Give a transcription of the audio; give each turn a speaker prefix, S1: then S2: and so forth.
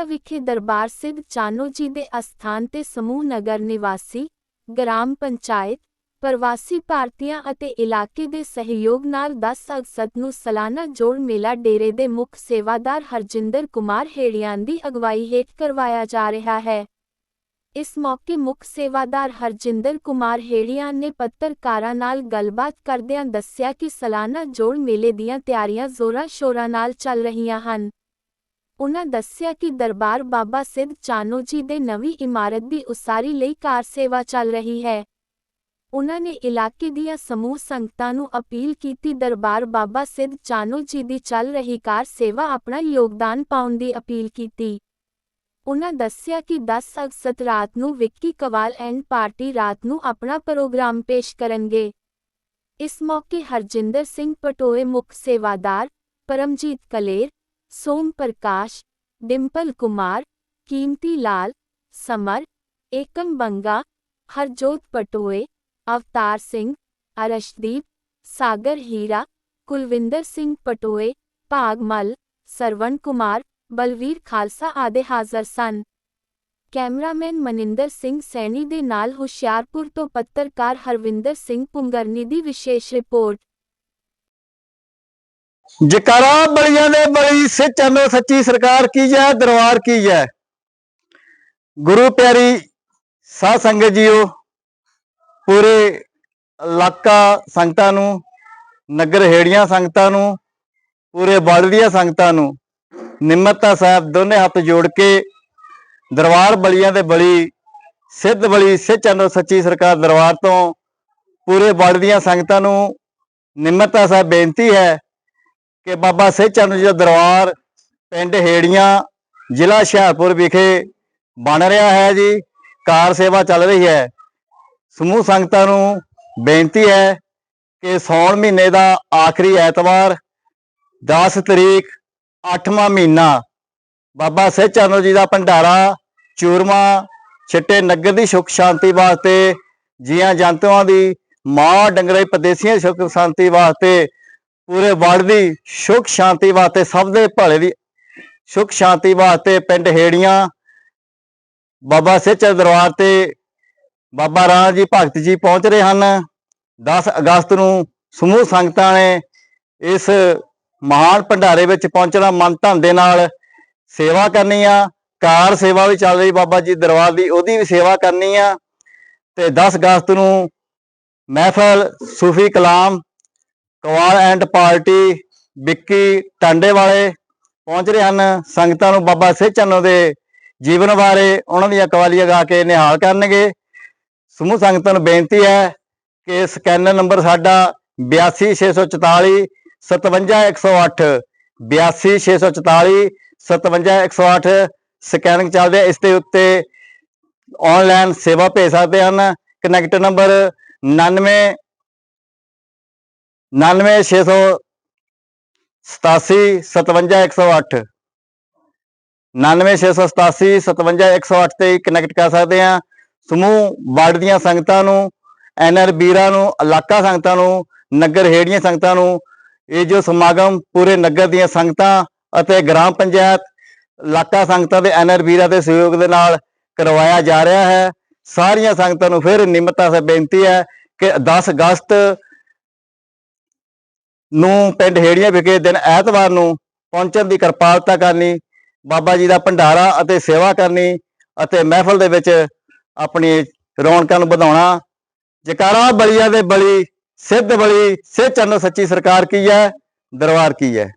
S1: ਬਲਦੀਆਂ ਵਿਖੇ ਦਰਬਾਰ ਸਿੱਧ ਚਾਨੋ ਜੀ ਦੇ ਅਸਥਾਨ ਤੇ ਸਮੂਹ ਨਗਰ ਨਿਵਾਸੀ, ਗ੍ਰਾਮ ਪੰਚਾਇਤ, ਪ੍ਰਵਾਸੀ ਭਾਰਤੀਆਂ ਅਤੇ ਇਲਾਕੇ ਦੇ ਸਹਿਯੋਗ ਨਾਲ 10 ਅਗਸਤ ਨੂੰ ਸਾਲਾਨਾ ਜੋੜ ਮੇਲਾ ਡੇਰੇ ਦੇ ਮੁੱਖ ਸੇਵਾਦਾਰ ਹਰਜਿੰਦਰ ਕੁਮਾਰ ਹੇੜੀਆਂ ਦੀ ਅਗਵਾਈ ਹੇਠ ਕਰਵਾਇਆ ਜਾ ਰਿਹਾ ਹੈ। ਇਸ ਮੌਕੇ ਮੁੱਖ ਸੇਵਾਦਾਰ ਹਰਜਿੰਦਰ ਕੁਮਾਰ ਹੇੜੀਆਂ ਨੇ ਪੱਤਰਕਾਰਾਂ ਨਾਲ ਗੱਲਬਾਤ ਕਰਦਿਆਂ ਦੱਸਿਆ ਕਿ ਸਾਲਾਨਾ ਜੋੜ ਮੇਲੇ ਦੀਆਂ ਤਿਆਰੀਆਂ ਜ਼ੋਰਾਂ ਸ਼ੋਰਾਂ ਨਾਲ ਚੱਲ ਰਹੀਆਂ ਹਨ। ਉਨ੍ਹਾਂ ਦੱਸਿਆ ਕਿ ਦਰਬਾਰ ਬਾਬਾ ਸਿੱਧ ਚਾਨੋ ਜੀ ਦੇ ਨਵੀਂ ਇਮਾਰਤ ਦੀ ਉਸਾਰੀ ਲਈ ਕਾਰ ਸੇਵਾ ਚੱਲ ਰਹੀ ਹੈ। ਉਨ੍ਹਾਂ ਨੇ ਇਲਾਕੇ ਦੀਆਂ ਸਮੂਹ ਸੰਗਤਾਂ ਨੂੰ ਅਪੀਲ ਕੀਤੀ, ਦਰਬਾਰ ਬਾਬਾ ਸਿੱਧ ਚਾਨੋ ਜੀ ਦੀ ਚੱਲ ਰਹੀ ਕਾਰ ਸੇਵਾ ਆਪਣਾ ਯੋਗਦਾਨ ਪਾਉਣ ਦੀ ਅਪੀਲ ਕੀਤੀ। ਉਨ੍ਹਾਂ ਦੱਸਿਆ ਕਿ 10 ਅਗਸਤ ਰਾਤ ਨੂੰ ਵਿੱਕੀ ਕਵਾਲ ਐਂਡ ਪਾਰਟੀ ਰਾਤ ਨੂੰ ਆਪਣਾ ਪ੍ਰੋਗਰਾਮ ਪੇਸ਼ ਕਰਨਗੇ। ਇਸ ਮੌਕੇ ਹਰਜਿੰਦਰ ਸਿੰਘ ਪਟੋਏ ਮੁੱਖ ਸੇਵਾਦਾਰ, ਪਰਮਜੀਤ ਕਲੇਰ ਸੋਮ ਪ੍ਰਕਾਸ਼, ਡਿੰਪਲ ਕੁਮਾਰ, ਕੀਮਤੀ ਲਾਲ, ਸਮਰ, ਏਕਮ ਬੰਗਾ, ਹਰਜੋਤ ਪਟੋਏ, ਅਵਤਾਰ ਸਿੰਘ, ਅਰਸ਼ਦੀਪ, ਸਾਗਰ ਹੀਰਾ, ਕੁਲਵਿੰਦਰ ਸਿੰਘ ਪਟੋਏ ਭਾਗਮਲ ਸਰਵਣ ਕੁਮਾਰ, ਬਲਵੀਰ ਖਾਲਸਾ ਆਦਿ ਹਾਜ਼ਰ ਸਨ। ਕੈਮਰਾਮੈਨ ਮਨਿੰਦਰ ਸਿੰਘ ਸੈਣੀ ਦੇ ਨਾਲ ਹੁਸ਼ਿਆਰਪੁਰ ਤੋਂ ਪੱਤਰਕਾਰ ਹਰਵਿੰਦਰ ਸਿੰਘ ਪੁੰਗਰਨੀ ਦੀ ਵਿਸ਼ੇਸ਼ ਰਿਪੋਰਟ।
S2: ਜਕਾਰਾ ਬਲੀਆਂ ਦੇ ਬਲੀ ਸੱਚਨੋ ਸੱਚੀ ਸਰਕਾਰ ਕੀ ਜੈ, ਦਰਬਾਰ ਕੀ ਜੈ। ਗੁਰੂ ਪਿਆਰੀ ਸਾਧ ਸੰਗਤ ਜੀਓ, ਪੂਰੇ ਇਲਾਕਾ ਸੰਗਤਾਂ ਨੂੰ, ਨਗਰ ਹੇੜੀਆਂ ਸੰਗਤਾਂ ਨੂੰ, ਪੂਰੇ ਵਰਲਡ ਦੀਆਂ ਸੰਗਤਾਂ ਨੂੰ, ਨਿਮਰਤਾ ਸਾਹਿਬ ਦੋਨੇ ਹੱਥ ਜੋੜ ਕੇ ਦਰਬਾਰ ਬਲੀਆਂ ਦੇ ਬਲੀ, ਸਿੱਧ ਬਲੀ ਸੱਚਨੋ ਸੱਚੀ ਸਰਕਾਰ ਦਰਬਾਰ ਤੋਂ, ਪੂਰੇ ਵਰਲਡ ਦੀਆਂ ਸੰਗਤਾਂ ਨੂੰ, ਨਿਮਰਤਾ ਸਾਹਿਬ ਬੇਨਤੀ ਹੈ ਕਿ ਬਾਬਾ ਸਿੱਧ ਚੰਦ ਜੀ ਦਾ ਦਰਬਾਰ ਪਿੰਡ ਹੇੜੀਆਂ ਜ਼ਿਲ੍ਹਾ ਹੁਸ਼ਿਆਰਪੁਰ ਵਿਖੇ ਬਣ ਰਿਹਾ ਹੈ ਜੀ। ਕਾਰ ਸੇਵਾ ਚੱਲ ਰਹੀ ਹੈ। ਸਮੂਹ ਸੰਗਤਾਂ ਨੂੰ ਬੇਨਤੀ ਹੈ ਕਿ ਸੌਣ ਮਹੀਨੇ ਦਾ ਆਖਰੀ ਐਤਵਾਰ 10 ਤਰੀਕ 8ਵਾਂ ਮਹੀਨਾ ਬਾਬਾ ਸਿੱਧ ਚੰਦ ਜੀ ਦਾ ਭੰਡਾਰਾ, ਚੂਰਮਾ, ਛਿੱਟੇ ਨਗਰ ਦੀ ਸੁਖ ਸ਼ਾਂਤੀ ਵਾਸਤੇ ਜੀਆਂ ਜੰਤੂਆਂ ਦੀ ਮਾਂ ਡੰਗਰੇ ਪਰਦੇਸੀਆਂ ਦੀ ਸੁਖ ਸ਼ਾਂਤੀ ਵਾਸਤੇ ਪੂਰੇ ਵਰਲਡ ਦੀ ਸੁਖ ਸ਼ਾਂਤੀ ਵਾਸਤੇ, ਸਭ ਦੇ ਭਲੇ ਦੀ ਸੁਖ ਸ਼ਾਂਤੀ ਵਾਸਤੇ ਪਿੰਡ ਹੇੜੀਆਂ, ਬਾਬਾ ਸਿੱਚਰ ਦਰਬਾਰ ਤੇ ਬਾਬਾ ਰਾਮ ਜੀ ਭਗਤ ਜੀ ਪਹੁੰਚ ਰਹੇ ਹਨ। 10 ਅਗਸਤ ਨੂੰ ਸਮੂਹ ਸੰਗਤਾਂ ਨੇ ਇਸ ਮਹਾਨ ਭੰਡਾਰੇ ਵਿੱਚ ਪਹੁੰਚਣਾ, ਮਨ ਧਨ ਦੇ ਨਾਲ ਸੇਵਾ ਕਰਨੀ ਆ। ਕਾਰ ਸੇਵਾ ਵੀ ਚੱਲ ਰਹੀ ਬਾਬਾ ਜੀ ਦਰਬਾਰ ਦੀ, ਉਹਦੀ ਵੀ ਸੇਵਾ ਕਰਨੀ ਆ। ਤੇ 10 ਅਗਸਤ ਨੂੰ ਮਹਿਫਲ, ਸੂਫੀ ਕਲਾਮ ਕਵਾਲ ਐਂਡ ਪਾਰਟੀ, ਵਿੱਕੀ ਟਾਂਡੇ ਵਾਲੇ ਪਹੁੰਚ ਰਹੇ ਹਨ ਸੰਗਤਾਂ ਨੂੰ ਬਾਬਾ ਸਿੱਧ ਚੰਨੋ ਦੇ ਜੀਵਨ ਬਾਰੇ, ਉਹਨਾਂ ਦੀਆਂ ਕਵਾਲੀਆਂ ਗਾ ਕੇ ਨਿਹਾਲ ਕਰਨਗੇ। ਸਮੂਹ ਸੰਗਤਾਂ ਨੂੰ ਬੇਨਤੀ ਹੈ ਕਿ ਸਕੈਨਰ ਨੰਬਰ ਸਾਡਾ 82644 57108 82644 57108 ਸਕੈਨਿੰਗ ਚੱਲਦੇ ਇਸ ਦੇ ਉੱਤੇ ਆਨਲਾਈਨ ਸੇਵਾ ਭੇਜ ਸਕਦੇ ਹਨ। ਕਨੈਕਟ ਨੰਬਰ 99 99687 57108 99687 57108 ਤੇ ਕਨੈਕਟ ਕਰ ਸਕਦੇ ਆ ਸਮੂਹ, ਵਾਰਡ ਦੀਆਂ ਸੰਗਤਾਂ ਨੂੰ ਐਨਆਰ ਬੀਰਾਂ ਨੂੰ, ਇਲਾਕਾ ਸੰਗਤਾਂ ਨੂੰ, ਨਗਰ ਹੇੜੀਆਂ ਸੰਗਤਾਂ ਨੂੰ, ਇਹ ਜੋ ਸਮਾਗਮ ਪੂਰੇ ਨਗਰ ਦੀਆਂ ਸੰਗਤਾਂ ਅਤੇ ਗ੍ਰਾਮ ਪੰਚਾਇਤ, ਇਲਾਕਾ ਸੰਗਤਾਂ ਦੇ ਐਨਆਰ ਵੀਰਾਂ ਦੇ ਸਹਿਯੋਗ ਦੇ ਨਾਲ ਕਰਵਾਇਆ ਜਾ ਰਿਹਾ ਹੈ। ਸਾਰੀਆਂ ਸੰਗਤਾਂ ਨੂੰ ਫਿਰ ਨਿਮਰਤਾ ਸੇ ਬੇਨਤੀ ਹੈ ਕਿ 10 ਅਗਸਤ ਨੂੰ ਪਿੰਡ ਹੇੜੀਆਂ ਵਿਖੇ ਦਿਨ ਐਤਵਾਰ ਨੂੰ ਪਹੁੰਚਣ ਦੀ ਕਿਰਪਾਲਤਾ ਕਰਨੀ, ਬਾਬਾ ਜੀ ਦਾ ਭੰਡਾਰਾ ਅਤੇ ਸੇਵਾ ਕਰਨੀ ਅਤੇ ਮਹਿਫਲ ਦੇ ਵਿੱਚ ਆਪਣੀ ਰੌਣਕਾਂ ਨੂੰ ਵਧਾਉਣਾ। ਜਕਾਰਾ ਬਲੀਆ ਦੇ ਬਲੀ, ਸਿੱਧ ਬਲੀ ਸਿੱਧ ਚੰਨ ਸੱਚੀ ਸਰਕਾਰ ਕੀ ਹੈ, ਦਰਬਾਰ ਕੀ ਹੈ।